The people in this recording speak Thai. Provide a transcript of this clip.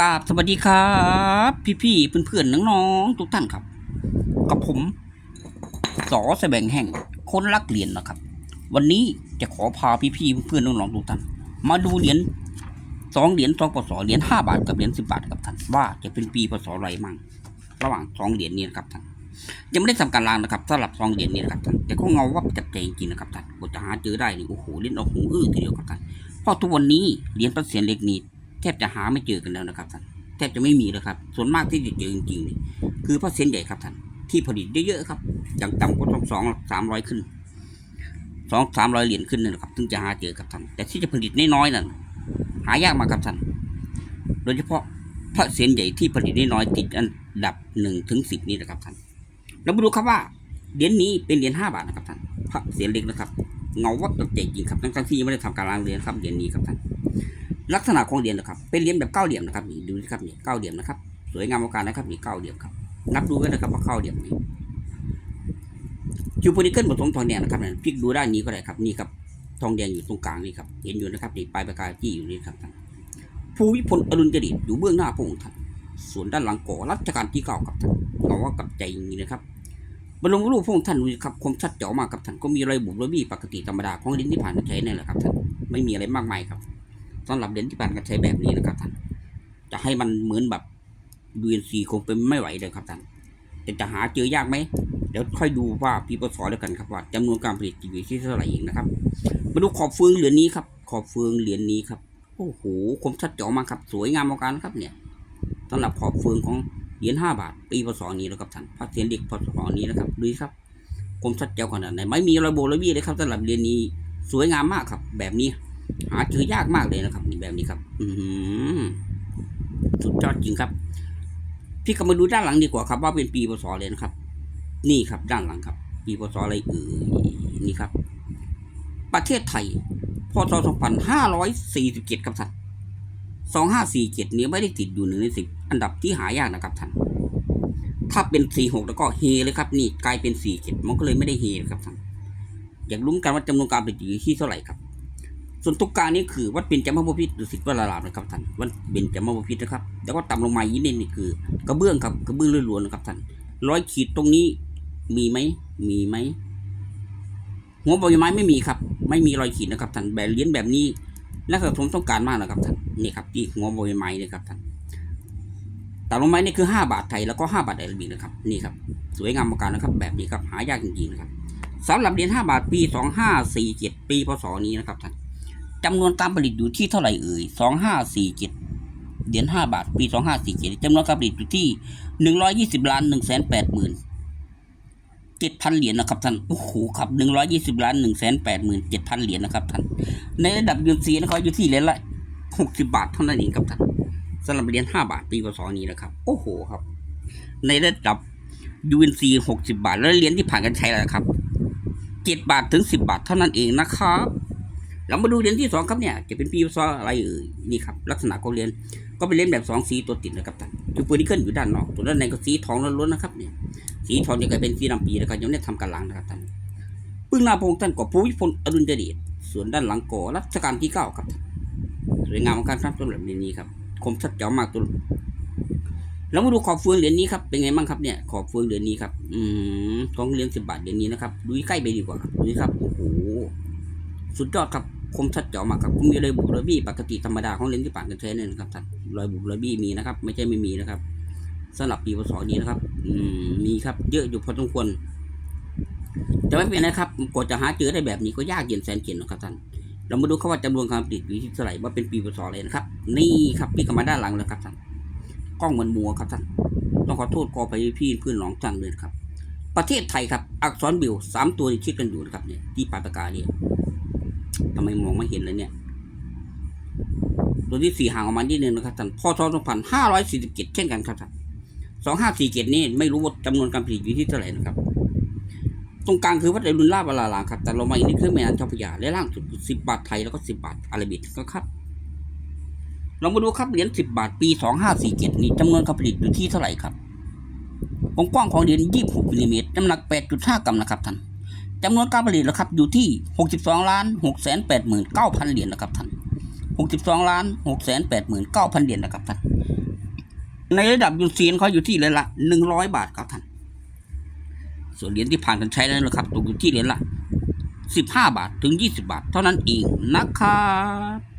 กราบสวัสดีครับ พี่ๆเพื่อนๆน้องๆทุกท่านครับ กับผมสอแสบงแห่งคนรักเหรียญนะครับ วันนี้จะขอพาพี่ๆเพื่อนๆน้องๆทุกท่าน มาดูเหรียญสองเหรียญสองปศเหรียญห้าบาทกับเหรียญสิบบาทครับท่านว่าจะเป็นปีพศอะไรมั่งระหว่างสองเหรียญนี้นะครับท่านยังไม่ได้ทำการล้างนะครับสำหรับสองเหรียญนี้นะครับท่านแต่ก็เงาวับจับใจจริงๆนะครับท่านกว่าจะหาเจอได้นี่โอ้โหเล่นเอาหูอื้อทีเดียวครับท่านเพราะทุกวันนี้เหรียญประเสียนเล็กนี้ ทบจะหาไม่เจอกันแล้วนะครับท่านแทบจะไม่มีแล้วครับ ส่วนมากที่จะเจอจริงๆนี่คือพระเซนใหญ่ครับท่านที่ผลิตเยอะๆครับ อย่างต่ำก็ต้องสองสามร้อยขึ้นสองสามร้อยเหรียญขึ้นนั่นแหละครับถึงจะหาเจอครับท่านแต่ที่จะผลิตน้อยๆนั่นหายากมากครับท่านโดยเฉพาะพระเซนใหญ่ที่ผลิตน้อยๆติดอันดับหนึ่งถึงสิบนี่นะครับท่านเรามาดูครับว่าเหรียญนี้เป็นเหรียญห้าบาทนะครับท่านพระเสียนเล็กนะครับ เงาวัดตกใจจริงครับทั้งที่ยังไม่ได้ทำการล้างเหรียญครับเหรียญนี้ครับท่าน ลักษณะของเหรียญนะครับ เป็นเหรียญแบบเก้าเหลี่ยมนะครับนี่ดูนะครับนี่เก้าเหลี่ยมนะครับ สวยงามมาการนะครับนี่เก้าเหลี่ยมครับ นับดูกันนะครับว่าเก้าเหลี่ยมนี่คิวโพนิเกิลผสมทองแดงนะครับนี่พลิกดูด้านนี้ก็ได้ครับนี่ครับทองแดงอยู่ตรงกลางนี่ครับ เห็นอยู่นะครับนี่ปลายปากกาจี้อยู่นี่ครับท่านภูวิพลอรุณจริตอยู่เบื้องหน้าพระองค์ท่านส่วนด้านหลังก่อรัชกาลที่เก้าครับท่านเอาว่ากับใจอย่างนี้นะครับบรรลุรูปพระองค์ท่านดูครับความชัดเจ๋อมากครับท่านก็มีรอยบุบรอยบี้ปกติธรรมดาของเหรียญที่ผ่านมาใช้นี่แหละครับท่านไม่มีอะไรมากมายครับ สำหรับเหรียญที่ผ่านการใช้แบบนี้นะครับท่านจะให้มันเหมือนแบบ UNC คงเป็นไม่ไหวเลยครับท่านแต่จะหาเจอยากไหมเดี๋ยวค่อยดูว่าพี่ปสแล้วกันครับว่าจำนวนการผลิตจะอยู่ที่เท่าไหร่เองนะครับมาดูขอบเฟืองเหรียญนี้ครับขอบเฟืองเหรียญนี้ครับโอ้โหคมชัดเจ๋อมากครับสวยงามมากการครับเนี่ยสำหรับขอบเฟืองของเหรียญห้าบาท ปีพศนี้แล้วครับท่านพระเสียนเด็กพศนี้นะครับดูสิครับคมชัดเจ๋อขนาดไหนไม่มีระบบระเบียเลยครับสำหรับเหรียญนี้สวยงามมากครับ แบบนี้ หาเจอยากมากเลยนะครับนี่แบบนี้ครับ อืสุดยอดจริงครับ พี่ก็มาดูด้านหลังดีกว่าครับ ว่าเป็นปีพศเลยนะครับ นี่ครับ ด้านหลังครับ ปีพศอะไรเอ่ยนี่ครับ ประเทศไทยพศ2547ครับท่าน2547นี้ไม่ได้ติดอยู่หนึ่งในสิบอันดับที่หายากนะครับท่านถ้าเป็น46แล้วก็เฮเลยครับ นี่กลายเป็น47มันก็เลยไม่ได้เฮนะครับท่านอยากรู้กันว่าจำนวนการผลิตอยู่ที่เท่าไหร่ครับ ส่วนตุกกลางนี่คือวัดเป็นจามบพิษดุสิตวรารามนะครับท่านวัดเป็นจามบพิษนะครับ แล้วก็ต่ำลงมาอีกนิดนี่คือกระเบื้องครับกระเบื้องล้วนๆนะครับท่านร้อยขีดตรงนี้มีไหมมีไหมหัวใบไม้ไม่มีครับ ไม่มีรอยขีดนะครับท่านแบบเลี้ยนแบบนี้นักสะสมต้องการมากนะครับท่านนี่ครับที่หัวใบไม้นะครับท่านต่ำลงมานี่คือห้าบาทไทยแล้วก็ห้าบาทไอร์บีนะครับนี่ครับสวยงามมากการนะครับ แบบนี้ครับหายากจริงๆนะครับสำหรับเหรียญห้าบาทปีสองห้าสี่เจ็ดปีพศนี้นะครับท่าน จำนวนการผลิตอยู่ที่เท่าไหร่เอ่ยสองห้าสี่เจ็ดเหรียญห้าบาท ปีสองห้าสี่เจ็ดจำนวนการผลิตอยู่ที่หนึ่งร้อยยี่สิบล้านหนึ่งแสนแปดหมื่นเจ็ดพันเหรียญนะครับท่าน โอ้โหครับหนึ่งร้อยยี่สิบล้านหนึ่งแสนแปดหมื่นเจ็ดพันเหรียญนะครับท่าน ในระดับยูนซีนะครับอยู่ที่เหรียญละหกสิบาทเท่านั้นเองครับท่านสำหรับเหรียญห้าบาทปีพศนี้นะครับ โอ้โหครับ ในระดับยูเอ็นซีหกสิบาท แล้วเหรียญที่ผ่านการใช้แล้วครับเจ็ดบาทถึงสิบบาทเท่านั้นเองนะครับ เรามาดูเหรียญที่สองครับเนี่ย จะเป็นปีพศอะไรเอ่ยนี่ครับลักษณะของเหรียญก็เป็นเหรียญแบบสองสีตัวติดนะครับท่านจุดปืนที่ขึ้นอยู่ด้านนอกตัวด้านในก็สีทองล้วนๆนะครับเนี่ยสีทองจะกลายเป็นสีดำปีนะครับยังไม่ได้ทำการล้างนะครับท่านปึ้งหน้าพงท่านก็ภูวิพลอดุลยเดชส่วนด้านหลังก่อรัชกาลที่เก้าครับสวยงามมากครับต้นแบบนี้ครับคมชัดเจ๋อมากตัวเรามาดูขอบเฟืองเหรียญนี้ครับเป็นไงบ้างครับเนี่ยขอบเฟืองเหรียญนี้ครับ อืมของเหรียญสิบบาทเหรียญนี้นะครับดูใกล้ไปดีกว่าครับดูครับโอ้โหสุดยอดครับ คมชัดเจ๋อมากครับมีรอยบุบรอยบี้ปกติธรรมดาของเลนส์ที่ผ่านกันใช้เนี่ยนะครับท่านรอยบุบรอยบี้มีนะครับ ไม่ใช่ไม่มีนะครับสำหรับปีพศนี้นะครับ อืมมีครับ เยอะอยู่พอสมควรแต่ไม่เป็นไรครับกว่าจะหาเจอได้แบบนี้ก็ยากเย็นแสนเข็ญนะครับท่านเรามาดูเขาว่าจำนวนการผลิตอยู่ที่เท่าไหร่ว่าเป็นปีพศอะไรนะครับ นี่ครับพี่กลับมาด้านหลังแล้วครับท่านกล้องมันมัวครับท่านต้องขอโทษกอไปพี่เพื่อนน้องท่านเลยครับ ประเทศไทยครับ อักษรบิวสามตัวที่คิดกันอยู่นะครับเนี่ยที่ปาปกาเนี่ย ทำไมมองไม่เห็นเลยเนี่ย ตัวที่สี่ห่างออกมานิดนึงนะครับท่านพศสองพันห้าร้อยสี่สิบเจ็ดเช่นกันครับท่านสองห้าสี่เจ็ดนี่ไม่รู้ว่าจำนวนการผลิตอยู่ที่เท่าไหร่นะครับ ตรงกลางคือวัดเดรุนลาบาลาลาครับ แต่ลงมาอีกนิดคือแม่น้ำเจ้าพระยาและล่างสุดสิบบาทไทยแล้วก็สิบบาทอาราบิกก็ครับ เรามาดูครับเหรียญสิบบาทปีสองห้าสี่เจ็ดนี่จำนวนการผลิตอยู่ที่เท่าไหร่ครับ วงกว้างของเหรียญยี่สิบหกมิลลิเมตรน้ำหนักแปดจุดห้ากรัมนะครับท่าน จำนวนการผลิตนะครับอยู่ที่ 62ล้าน689,000เหรียญนะครับท่าน62ล้าน689,000เหรียญนะครับท่านในระดับยูเซียนเขาอยู่ที่เหรียญละ100 บาทครับท่านส่วนเหรียญที่ผ่านการใช้แล้วนะครับตกอยู่ที่เหรียญละ15 บาทถึง 20 บาท เท่านั้นเองนะครับ